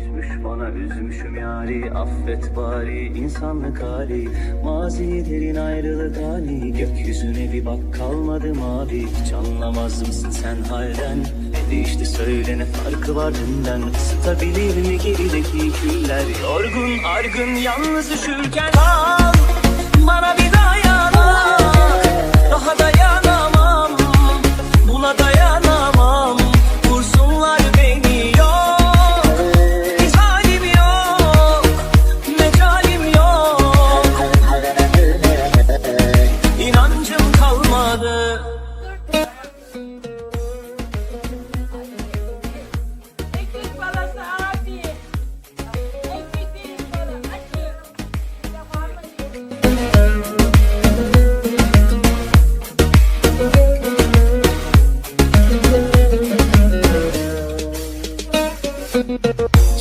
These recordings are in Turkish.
küsmüş bana üzmüşüm yari. Affet bari insanlık hali. Mazi derin ayrılık hali. Gökyüzüne bir bak kalmadı mavi. Hiç anlamaz mısın sen halden? Ne değişti söyle ne farkı var dünden. Isıtabilir mi gerideki küller? Yorgun argın yalnız üşürken. Al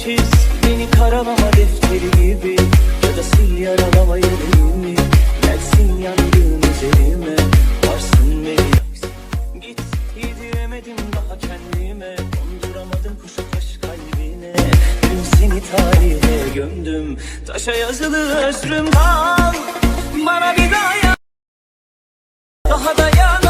Çiz. Beni karalama defteri gibi Ya da sil yaralama yüreğimi Gelsin yandığın üzerime Varsın beni. Git yediremedim daha kendime. Konduramadım kuşu taş kalbine. Dün seni tarihe gömdüm. Taşa yazılı özrüm kal Bana bir dayan Daha dayanamam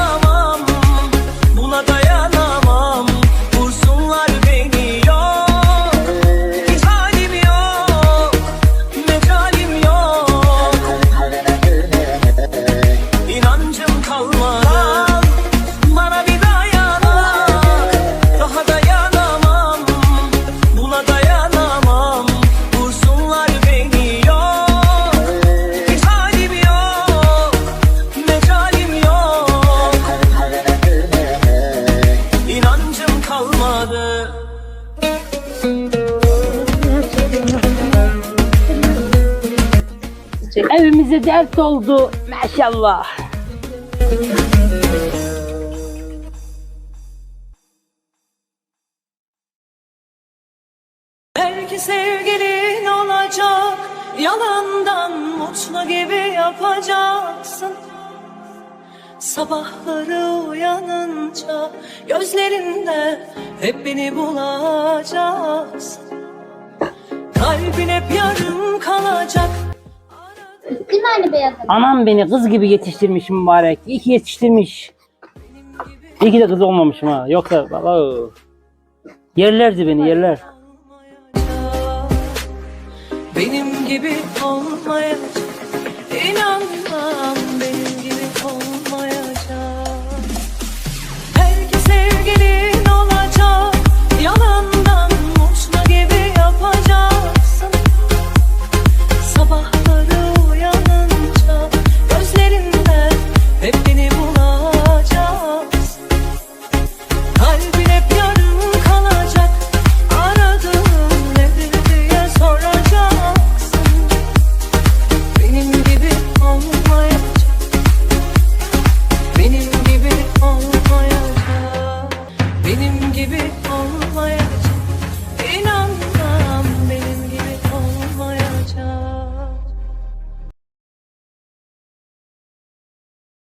Evimize dert oldu. Maşallah. Belki sevgilin olacak Yalandan mutlu gibi yapacaksın. Sabahları uyanınca Gözlerinde hep beni bulacaksın. Kalbin hep yarım kalacak Değil mi anne beyaz hanım? Anam beni kız gibi yetiştirmiş mübarek. İyi ki yetiştirmiş. İyi ki de kız olmamışım ha. Yoksa baba yerlerdi beni yerler. Benim gibi olmayacak